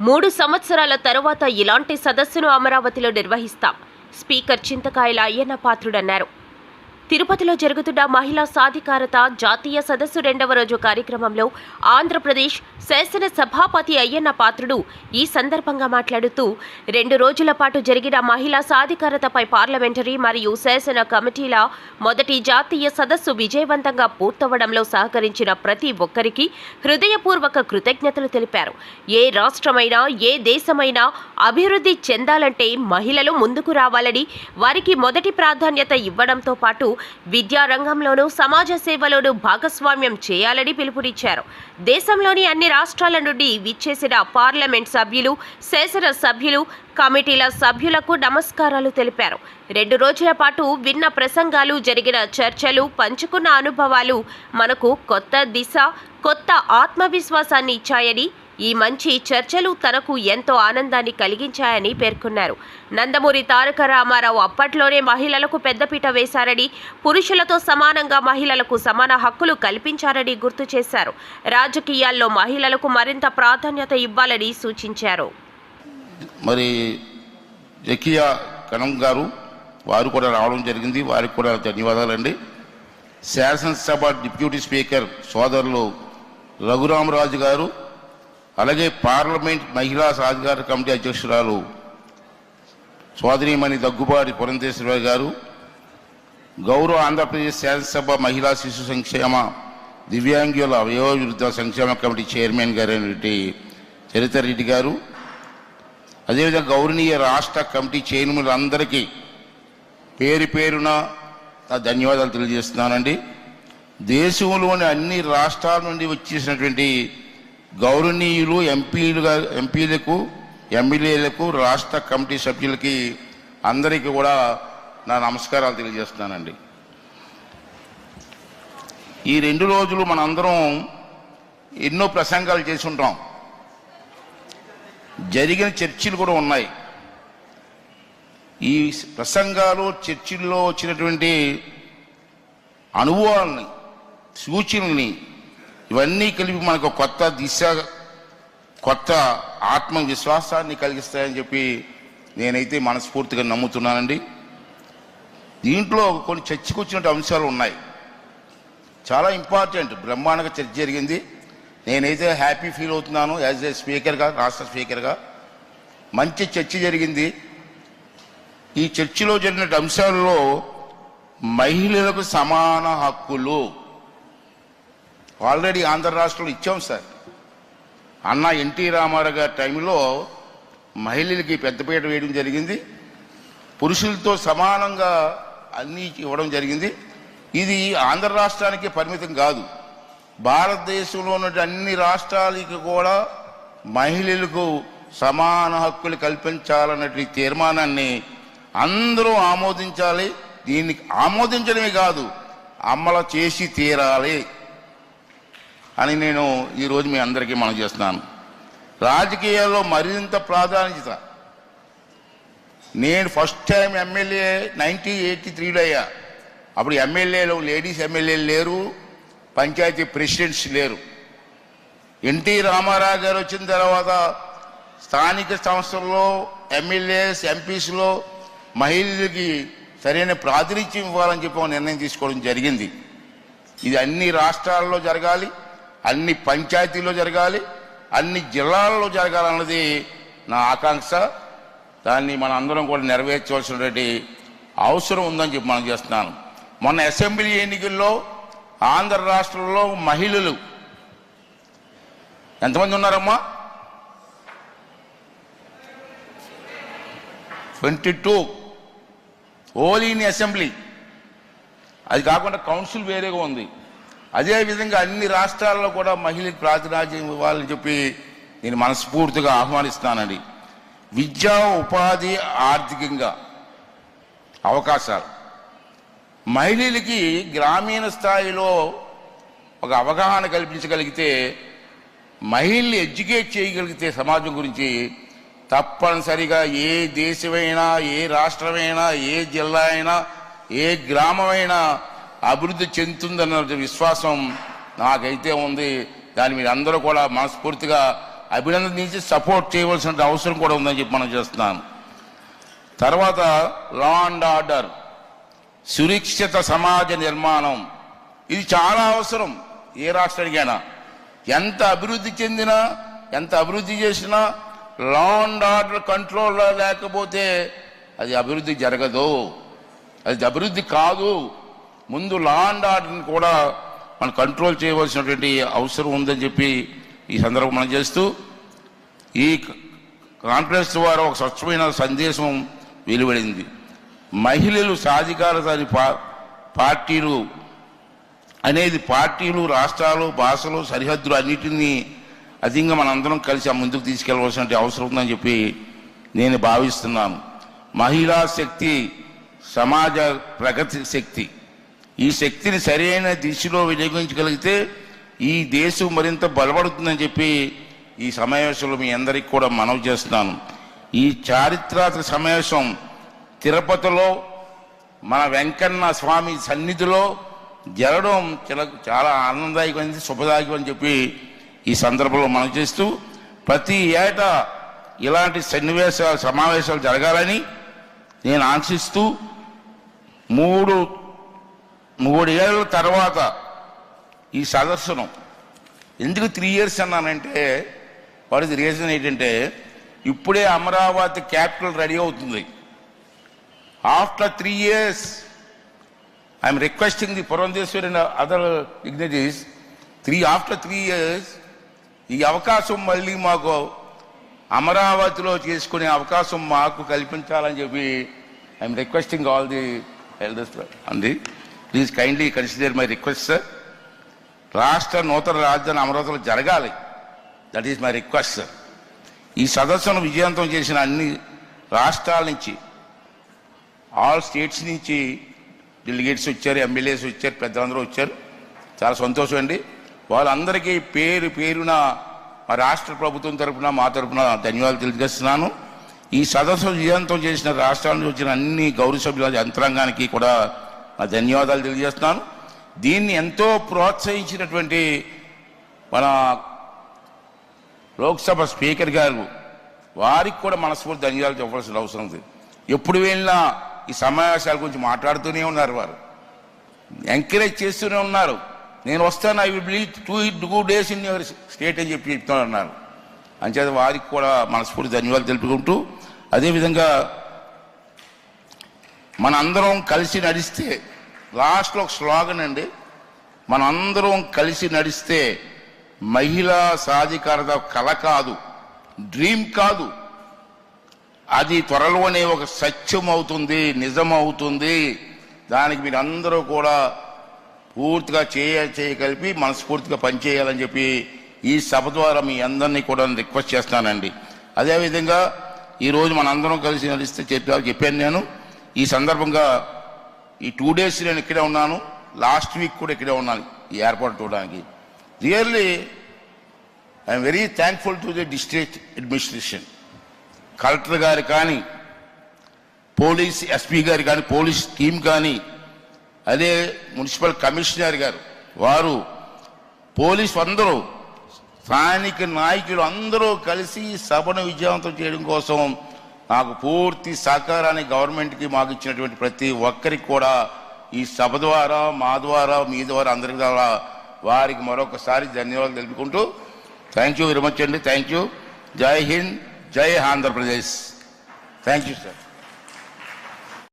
మూడు సంవత్సరాల తరువాత ఇలాంటి సదస్సును అమరావతిలో నిర్వహిస్తాం. స్పీకర్ చింతకాయల అయ్యన్న పాత్రుడన్నారు. తిరుపతిలో జరుగుతున్న మహిళా సాధికారత జాతీయ సదస్సు రెండవ రోజు కార్యక్రమంలో ఆంధ్రప్రదేశ్ శాసన సభాపతి అయ్యన్న పాత్రుడు ఈ సందర్భంగా మాట్లాడుతూ రెండు రోజుల పాటు జరిగిన మహిళా సాధికారతపై పార్లమెంటరీ మరియు శాసన కమిటీల మొదటి జాతీయ సదస్సు విజయవంతంగా పూర్తవడంలో సహకరించిన ప్రతి ఒక్కరికి హృదయపూర్వక కృతజ్ఞతలు తెలిపారు. ఏ రాష్ట్రమైనా ఏ దేశమైనా అభివృద్ధి చెందాలంటే మహిళలు ముందుకు రావాలని వారికి మొదటి ప్రాధాన్యత ఇవ్వడంతో పాటు విద్యారంగంలోనూ సమాజ సేవలోనూ భాగస్వామ్యం చేయాలని పిలుపునిచ్చారు. దేశంలోని అన్ని రాష్ట్రాల నుండి విచ్చేసిన పార్లమెంట్ సభ్యులు శాసన సభ్యులు కమిటీల సభ్యులకు నమస్కారాలు తెలిపారు. రెండు రోజుల పాటు విన్న ప్రసంగాలు జరిగిన చర్చలు పంచుకున్న అనుభవాలు మనకు కొత్త దిశ కొత్త ఆత్మవిశ్వాసాన్ని ఇచ్చాయని ఈ మంచి చర్చలు తనకు ఎంతో ఆనందాన్ని కలిగించాయని పేర్కొన్నారు. నందమూరి తారక రామారావు అప్పట్లోనే మహిళలకు పెద్దపీట వేశారని పురుషులతో సమానంగా మహిళలకు సమాన హక్కులు కల్పించారని గుర్తు చేశారు. రాజకీయాల్లో మహిళలకు మరింత ప్రాధాన్యత ఇవ్వాలని సూచించారు. మరి జకియా కణం గారు వారు కూడా రావడం జరిగింది. వారికి కూడా ధన్యవాదాలండి. శాసనసభ డిప్యూటీ స్పీకర్ సోదరులు రఘురామరాజు గారు అలాగే పార్లమెంట్ మహిళా సాధికార కమిటీ అధ్యక్షురాలు సోదరిమణి దగ్గుబాటి పురంధేశ్వరరావు గారు గౌరవ ఆంధ్రప్రదేశ్ శాసనసభ మహిళా శిశు సంక్షేమ దివ్యాంగుల వయోవృద్ధ సంక్షేమ కమిటీ చైర్మన్ గారైనటువంటి చరిత రెడ్డి గారు అదేవిధంగా గౌరవనీయ రాష్ట్ర కమిటీ చైర్మన్లందరికీ పేరు పేరున నా ధన్యవాదాలు తెలియజేస్తున్నానండి. దేశంలోని అన్ని రాష్ట్రాల నుండి వచ్చేసినటువంటి గౌరవనీయులు ఎంపీలుగా ఎంపీలకు ఎమ్మెల్యేలకు రాష్ట్ర కమిటీ సభ్యులకి అందరికీ కూడా నా నమస్కారాలు తెలియజేస్తున్నానండి. ఈ రెండు రోజులు మనందరం ఎన్నో ప్రసంగాలు చేసి ఉంటాం జరిగిన చర్చలు కూడా ఉన్నాయి. ఈ ప్రసంగాలు చర్చిల్లో వచ్చినటువంటి అనుభవాలని సూచనల్ని ఇవన్నీ కలిపి మనకు కొత్త దిశ కొత్త ఆత్మవిశ్వాసాన్ని కలిగిస్తాయని చెప్పి నేనైతే మనస్ఫూర్తిగా నమ్ముతున్నానండి. దీంట్లో కొన్ని చర్చకొచ్చినట్టు అంశాలు ఉన్నాయి. చాలా ఇంపార్టెంట్. బ్రహ్మాండంగా చర్చ జరిగింది. నేనైతే హ్యాపీ ఫీల్ అవుతున్నాను యాజ్ ఏ స్పీకర్గా రాష్ట్ర స్పీకర్గా. మంచి చర్చ జరిగింది. ఈ చర్చిలో జరిగిన అంశాల్లో మహిళలకు సమాన హక్కులు ఆల్రెడీ ఆంధ్ర రాష్ట్రంలో ఇచ్చాం సార్. అన్న ఎన్టీ రామారావు గారి టైంలో మహిళలకి పెద్దపీట వేయడం జరిగింది. పురుషులతో సమానంగా అన్నీ ఇవ్వడం జరిగింది. ఇది ఆంధ్ర రాష్ట్రానికి పరిమితం కాదు. భారతదేశంలో ఉన్న అన్ని రాష్ట్రాలకి కూడా మహిళలకు సమాన హక్కులు కల్పించాలన్నటువంటి తీర్మానాన్ని అందరూ ఆమోదించాలి. దీన్ని ఆమోదించడమే కాదు అమలు చేసి తీరాలి. అని నేను ఈరోజు మీ అందరికీ మనం చేస్తున్నాను. రాజకీయాల్లో మరింత ప్రాధాన్యత. నేను first time MLA nineteen eighty త్రీలో అయ్యా. అప్పుడు ఎమ్మెల్యేలు లేడీస్ ఎమ్మెల్యేలు లేరు పంచాయతీ ప్రెసిడెంట్స్ లేరు. ఎన్టీ రామారావు గారు వచ్చిన తర్వాత స్థానిక సంస్థల్లో ఎమ్మెల్యేస్ ఎంపీస్లో మహిళలకి సరైన ప్రాతినిధ్యం ఇవ్వాలని చెప్పి నిర్ణయం తీసుకోవడం జరిగింది. ఇది అన్ని రాష్ట్రాల్లో జరగాలి. అన్ని పంచాయతీల్లో జరగాలి అన్ని జిల్లాల్లో జరగాలన్నది నా ఆకాంక్ష. దాన్ని మన అందరం కూడా నెరవేర్చవలసినటువంటి అవసరం ఉందని చెప్పి మనం చేస్తున్నాను. మొన్న అసెంబ్లీ ఎన్నికల్లో ఆంధ్ర రాష్ట్రంలో మహిళలు ఎంతమంది ఉన్నారమ్మా? Twenty two. All in assembly. అది కాకుండా కౌన్సిల్ వేరేగా ఉంది. అదేవిధంగా అన్ని రాష్ట్రాల్లో కూడా మహిళలకు ప్రాతినిధ్యం ఇవ్వాలని చెప్పి నేను మనస్ఫూర్తిగా ఆహ్వానిస్తానండి. విద్యా ఉపాధి ఆర్థికంగా అవకాశాలు. మహిళలకి గ్రామీణ స్థాయిలో ఒక అవగాహన కల్పించగలిగితే మహిళల్ని ఎడ్యుకేట్ చేయగలిగితే సమాజం గురించి తప్పనిసరిగా ఏ దేశమైనా ఏ రాష్ట్రమైనా ఏ జిల్లా అయినా ఏ గ్రామమైనా అభివృద్ధి చెందుతుందన్న విశ్వాసం నాకైతే ఉంది. దాన్ని మీరు అందరూ కూడా మనస్ఫూర్తిగా అభినందించి సపోర్ట్ చేయవలసిన అవసరం కూడా ఉందని చెప్పి మనం చేస్తున్నాను. తర్వాత లా అండ్ ఆర్డర్ సురక్షిత సమాజ నిర్మాణం. ఇది చాలా అవసరం ఏ రాష్ట్రానికైనా. ఎంత అభివృద్ధి చెందినా ఎంత అభివృద్ధి చేసినా లా అండ్ ఆర్డర్ కంట్రోల్లో లేకపోతే అది అభివృద్ధి జరగదు. అది అభివృద్ధి కాదు. ముందు లా అండ్ ఆర్డర్ని కూడా మనం కంట్రోల్ చేయవలసినటువంటి అవసరం ఉందని చెప్పి ఈ సందర్భం మనం చేస్తూ ఈ కాన్ఫరెన్స్ ద్వారా ఒక స్వచ్ఛమైన సందేశం వెలువడింది. మహిళలు సాధికారత అని పా పార్టీలు అనేది పార్టీలు రాష్ట్రాలు భాషలు సరిహద్దులు అన్నిటినీ అధికంగా మనందరం కలిసి ఆ ముందుకు తీసుకెళ్ళవలసిన అవసరం ఉందని చెప్పి నేను భావిస్తున్నాను. మహిళా శక్తి సమాజ ప్రగతి శక్తి. ఈ శక్తిని సరైన దిశలో వినియోగించగలిగితే ఈ దేశం మరింత బలపడుతుందని చెప్పి ఈ సమావేశంలో మీ అందరికీ కూడా మనవి చేస్తున్నాను. ఈ చారిత్రాత్మక సమావేశం తిరుపతిలో మన వెంకన్న స్వామి సన్నిధిలో జరగడం చాలా చాలా ఆనందదాయకమైనది శుభదాయకం అని చెప్పి ఈ సందర్భంలో మనం చేస్తూ ప్రతి ఏటా ఇలాంటి సన్నివేశ సమావేశాలు జరగాలని నేను ఆశిస్తూ మూడు మూడు ఏళ్ళ తర్వాత ఈ సదస్సును ఎందుకు త్రీ ఇయర్స్ అన్నానంటే వాట్ ఇస్ రీజన్ ఏంటంటే ఇప్పుడే అమరావతి క్యాపిటల్ రెడీ అవుతుంది. After three years I'm requesting the Purandeswari and other dignities three after three years ఈ అవకాశం మళ్ళీ మాకు అమరావతిలో చేసుకునే అవకాశం మాకు కల్పించాలని చెప్పి I'm requesting all the elders అండి. Please kindly consider my request sir రాష్ట్ర నూతన రాజధాని అమరావతిలో జరగాలి. That is my request sir ఈ సదస్సును విజయవంతం చేసిన అన్ని రాష్ట్రాల నుంచి ఆల్ స్టేట్స్ నుంచి డెలిగేట్స్ వచ్చారు ఎమ్మెల్యేస్ వచ్చారు పెద్దలందరూ వచ్చారు. చాలా సంతోషం అండి. వాళ్ళందరికీ పేరు పేరున మా రాష్ట్ర ప్రభుత్వం తరఫున మా తరపున ధన్యవాదాలు తెలియజేస్తున్నాను. ఈ సదస్సు విజయవంతం చేసిన రాష్ట్రాల నుంచి వచ్చిన అన్ని గౌరవ సభ్యుల యంత్రాంగానికి కూడా నా ధన్యవాదాలు తెలియజేస్తున్నాను. దీన్ని ఎంతో ప్రోత్సహించినటువంటి మన లోక్సభ స్పీకర్ గారు వారికి కూడా మనస్ఫూర్తి ధన్యవాదాలు చెప్పాల్సిన అవసరం ఉంది ఎప్పుడు వెళ్ళినా ఈ సమావేశాల గురించి మాట్లాడుతూనే ఉన్నారు వారు. ఎంకరేజ్ చేస్తూనే ఉన్నారు. నేను వస్తాను I will believe to two days in your state అని చెప్పి చెప్తున్నారు. అంచేత వారికి కూడా మనస్ఫూర్తి ధన్యవాదాలు తెలుపుకుంటూ అదేవిధంగా మనందరం కలిసి నడిస్తే లాస్ట్లో ఒక స్లోగన్ అండి. మనందరం కలిసి నడిస్తే మహిళా సాధికారత కళ కాదు డ్రీమ్ కాదు. అది త్వరలోనే ఒక సత్యం అవుతుంది నిజం అవుతుంది. దానికి మీరు అందరూ కూడా పూర్తిగా చేయ చేయగలిపి మనస్ఫూర్తిగా పనిచేయాలని చెప్పి ఈ సభ ద్వారా మీ అందరినీ కూడా రిక్వెస్ట్ చేస్తానండి అదేవిధంగా ఈరోజు మనందరం కలిసి నడిస్తే చెప్పా చెప్పాను నేను. ఈ సందర్భంగా ఈ టూ డేస్ నేను ఇక్కడే ఉన్నాను. లాస్ట్ వీక్ కూడా ఇక్కడే ఉన్నాను ఈ ఏర్పాటు చూడడానికి. Really I'm very thankful to the district administration collector గారు కానీ పోలీస్ ఎస్పీ గారు కానీ పోలీస్ టీం కానీ అదే మున్సిపల్ కమిషనర్ గారు వారు పోలీసు అందరూ స్థానిక నాయకులు అందరూ కలిసి సభను విజయవంతం చేయడం కోసం నాకు పూర్తి సహకారాన్ని గవర్నమెంట్కి మాకు ఇచ్చినటువంటి ప్రతి ఒక్కరికి కూడా ఈ సభ ద్వారా మా ద్వారా మీ ద్వారా అందరి ద్వారా వారికి మరొకసారి ధన్యవాదాలు తెలుపుకుంటూ థ్యాంక్ యూ వెరీ మచ్ అండి. థ్యాంక్ యూ జై హింద్ జై ఆంధ్రప్రదేశ్. Thank you sir.